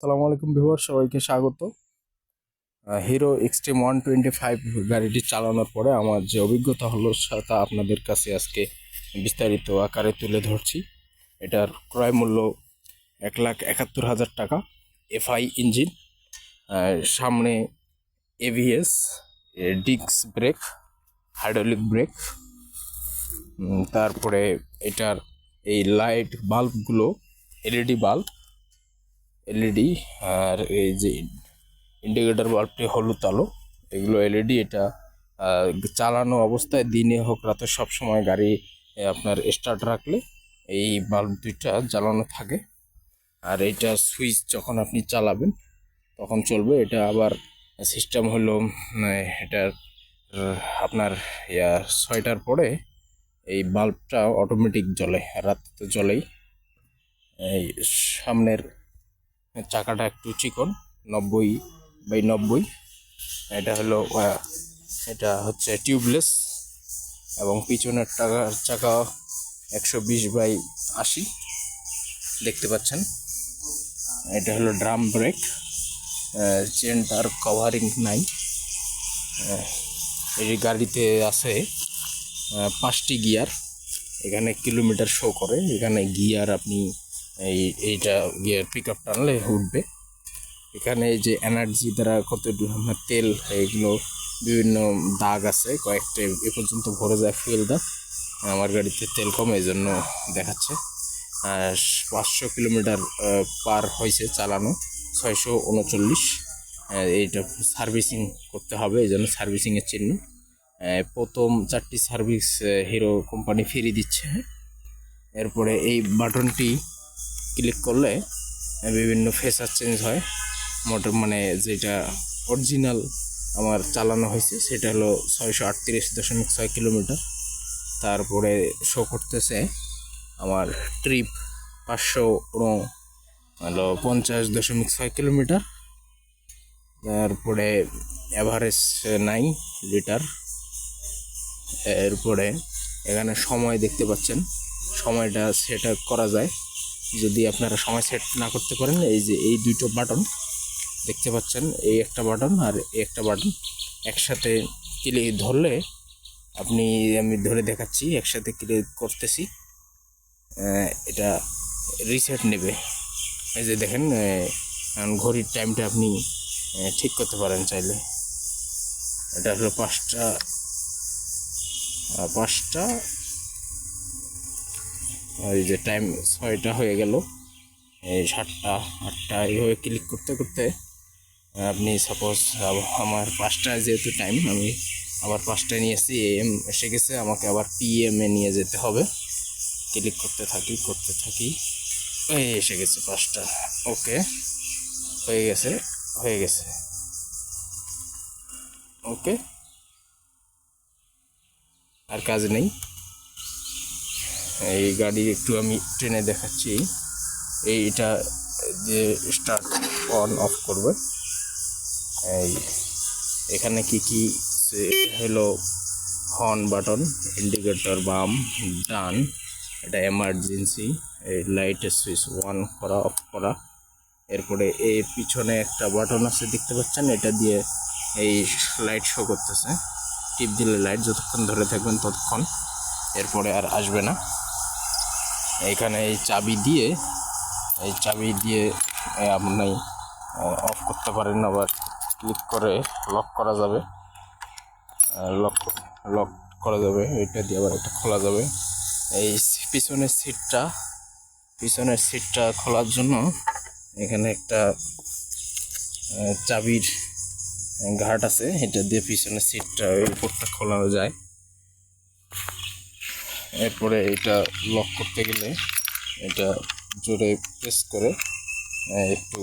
সালামু আলাইকুম ভিউয়ার সবাইকে স্বাগত। Hero Xtreme one twenty five গাড়িটি চালানোর পরে আমার যে অভিজ্ঞতা হলো তা আপনাদের কাছে আজকে বিস্তারিত আকারে তুলে ধরছি। এটার ক্রয় মূল্য এক লাখ একাত্তর হাজার টাকা এফআই ইঞ্জিন সামনে এভিএস ডিক্স ব্রেক হাইড্রোলিক ব্রেক তারপরে এটার এই লাইট বাল্বগুলো এলইডি বাল্ব এলইডি আর এই যে ইন্ডিকেটর বাল্বটি হলুদ আলো এগুলো এলইডি এটা চালানো অবস্থায় দিনে হোক রাতে সব সময় গাড়ি আপনার স্টার্ট রাখলে এই বাল্ব দুইটা জ্বালানো থাকে। আর এইটা সুইচ যখন আপনি চালাবেন তখন চলবে। এটা আবার সিস্টেম হলো উম, এটার আপনার ইয়া ছয়টার পরে এই বাল্বটা অটোমেটিক জ্বলে রাত তো জ্বলেই। এই সামনের চাকাটা একটু চিকন, নব্বই বাই নব্বই। এটা হলো এটা হচ্ছে টিউবলেস এবং পিছনের টাকা, চাকা একশো বিশ বাই আশি। দেখতে পাচ্ছেন? এটা হলো ড্রাম ব্রেক চেনটার কভারিং নাই। এই গাড়িতে আছে পাঁচটি গিয়ার। এখানে কিলোমিটার শো করে। এখানে গিয়ার আপনি এই, এইটা গিয়ার পিক আপ টানলে উঠবে। এখানে যে এনার্জি দ্বারা কত তেল, এগুলো বিভিন্ন দাগ আছে, কয়েকটা এ পর্যন্ত ভরে যায় ফুয়েল দাগ। আমার গাড়িতে তেল কম এই জন্য দেখাচ্ছে। আর পাঁচশো কিলোমিটার পার হয়েছে চালানো, ছয়শো উনচল্লিশ। এইটা সার্ভিসিং করতে হবে এই জন্য সার্ভিসিংয়ের চিহ্ন। প্রথম চারটি সার্ভিস হিরো কোম্পানি ফিরিয়ে দিচ্ছে। এরপরে এই বাটনটি ক্লিক করলে বিভিন্ন ফেসার চেঞ্জ হয়। মোটর মানে যেটা অরিজিনাল আমার চালানো হয়েছে, সেটা হলো ছয়শো আটত্রিশ দশমিক ছয় কিলোমিটার। তারপরে শো করতেছে আমার ট্রিপ পাঁচশো হলো পঞ্চাশ দশমিক ছয় কিলোমিটার। তারপরে অ্যাভারেজ নাই লিটার এরপরে এখানে সময় দেখতে পাচ্ছেন। সময়টা সেট করা যায়। যদি আপনারা সময় সেট না করতে পারেন, এই যে এই দুটো বাটন দেখতে পাচ্ছেন, এই একটা বাটন আর এই একটা বাটন একসাথে ক্লিক ধরলে আপনি, আমি ধরে দেখাচ্ছি, একসাথে ক্লিক করতেছি এটা রিসেট নেবে। এই যে দেখেন ঘড়ির টাইমটা আপনি ঠিক করতে পারেন চাইলে। এটা হলো পাঁচটা পাঁচটা এই যে টাইম ছয়টা হয়ে গেল। এই সাতটা, আটটা, এইভাবে ক্লিক করতে করতে আপনি সাপোজ আমার পাঁচটায় যেহেতু টাইম আমি আবার পাঁচটায় নিয়ে এসেছি এম এসে গেছে, আমাকে আবার পিএম এ নিয়ে যেতে হবে। ক্লিক করতে থাকি করতে থাকি, এই এসে গেছে পাঁচটা। ওকে হয়ে গেছে হয়ে গেছে। ওকে আর কাজ নেই। এই গাড়ি একটু আমি ট্রেনে দেখাচ্ছি। এই এটা যে স্টার্ট অন অফ করবে। এই এখানে কি কি হলো হর্ন বাটন ইন্ডিকেটর বাম, ডান, এটা এমার্জেন্সি এই লাইটের সুইচ অন করা অফ করা। এরপরে এই পিছনে একটা বাটন আছে, দেখতে পাচ্ছেন? এটা দিয়ে এই লাইট শো করতেছে। টিপ দিলে লাইট যতক্ষণ ধরে থাকবেন ততক্ষণ। এরপরে আর আসবে না। এইখানে এই চাবি দিয়ে, এই চাবি দিয়ে আপনি অফ করতে পারেন, আবার ক্লিক করে লক করা যাবে। লক লক করা যাবে, এটা দিয়ে আবার এটা খোলা যাবে। এই পিছনের সিটটা পিছনের সিটটা খোলার জন্য এখানে একটা চাবির ঘাট আছে, এটা দিয়ে পিছনের সিটটা ওই উপরটা খোলানো যায়। এরপরে এটা লক করতে গেলে এটা জোরে প্রেস করে একটু